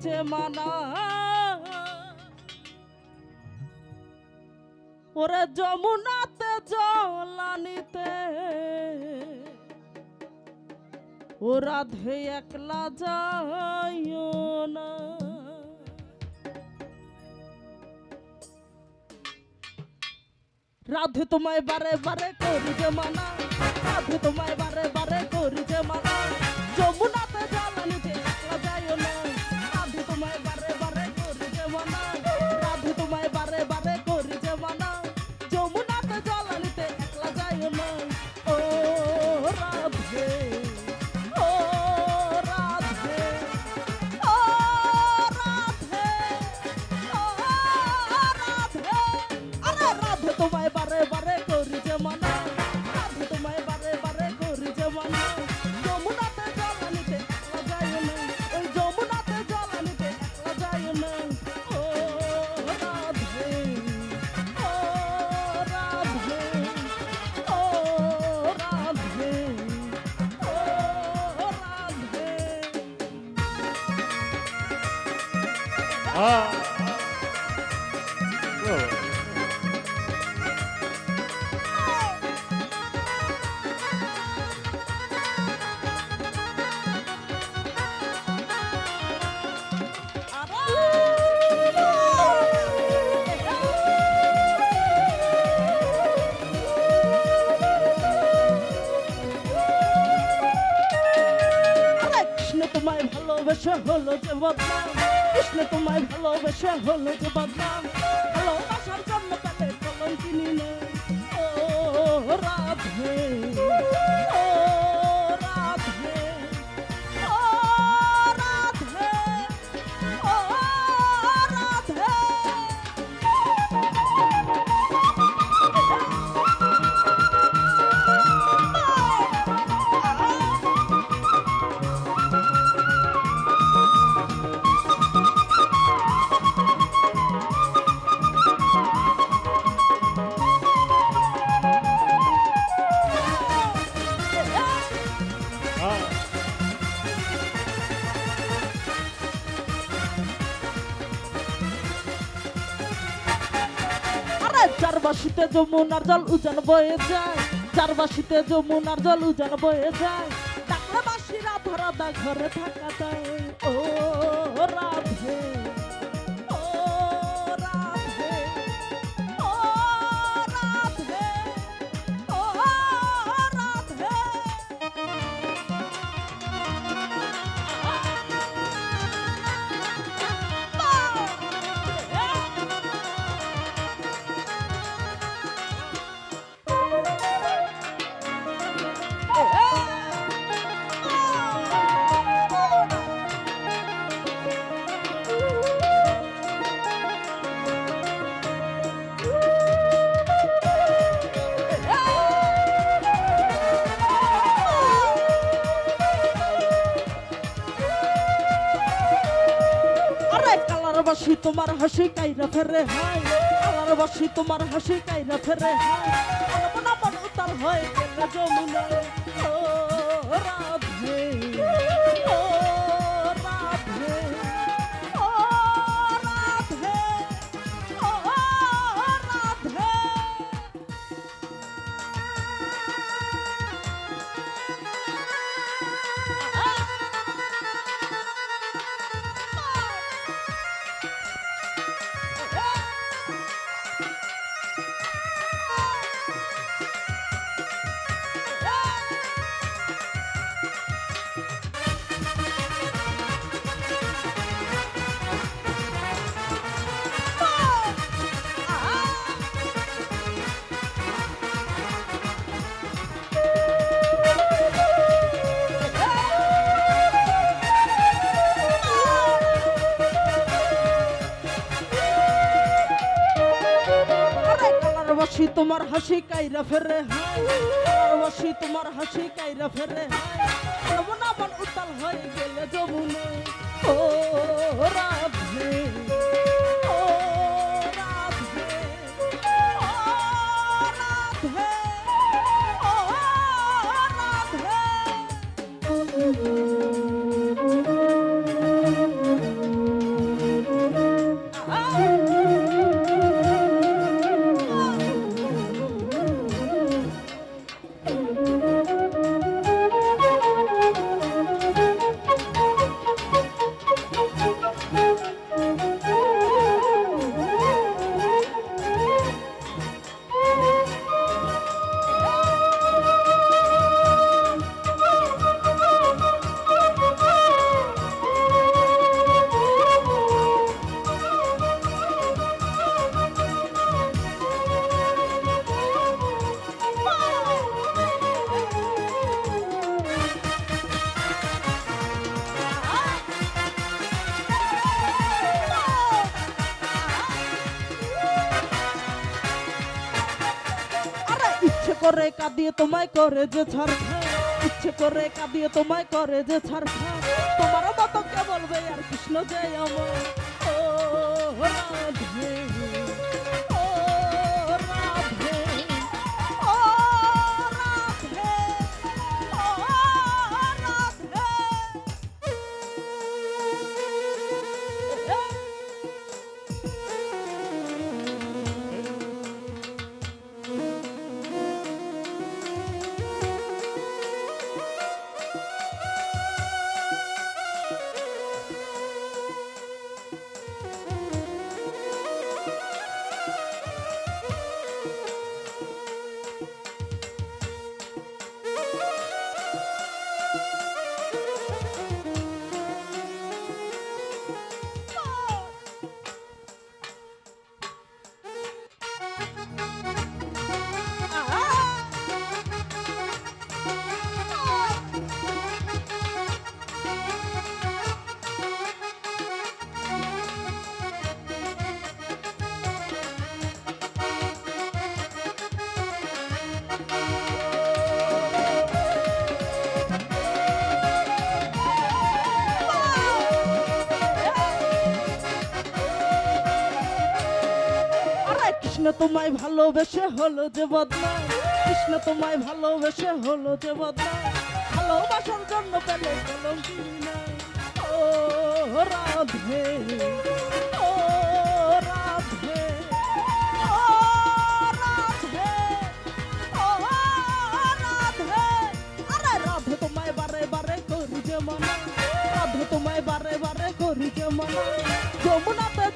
যে মানা। ওরে যমুনাতে জলানিতে ও রাধে একলা যাইও না। রাধে তোমায় বারে বারে করি যে মানা। রাধে তোমায় বারে বারে করি যে মানা। যমুনাতে তোমায় ভালোবেসে হলো যে বদনাম কৃষ্ণ তোমায় ভালোবাসা হলো যে বদনাম। ভালোবাসার জন্য তাদের না ও রাধে। চারবাসিতে যমুনার জল উজান বয়ে যায় চারবাসিতে যমুনার জল উজান বয়ে যায়। ডাকলে বাসি রাধা রাধা ঘরে থাকা যায়। ও বাসি তোমার হাসি কাইরা ফেরে হাই বাসি তোমার হাসি কাইরা ফেরে হাই মন উতার হয়ে গেল যমুনায় ও রাধে। বাসি তোমার হাসি কাইরা ফেরে বাসি তোমার হাসি কাইরা ফেরে মন উত্তাল হয়ে গেলে যমুনে। ও রাধে করে কাঁদিয়ে তোমায় করে যে ছাড় ইচ্ছে করে কাঁদিয়ে তোমায় করে যে ছাড় তোমার মতো কে বলবে আর কৃষ্ণ জয় আমার ও রাধে কৃষ্ণ তোমায় ভালোবেসে হলো যে বদনাম কৃষ্ণ তোমায় ভালোবেসে হলো যে বদনাম ভালোবাসার জন্য পেলে কলঙ্কিনী নাই। ও রাধে ও রাধে ও রাধে ও রাধে। আরে রাধে তোমায় বারে বারে করি যে মনে, রাধে তোমায় বারে বারে করি যে মনে। যমুনাতে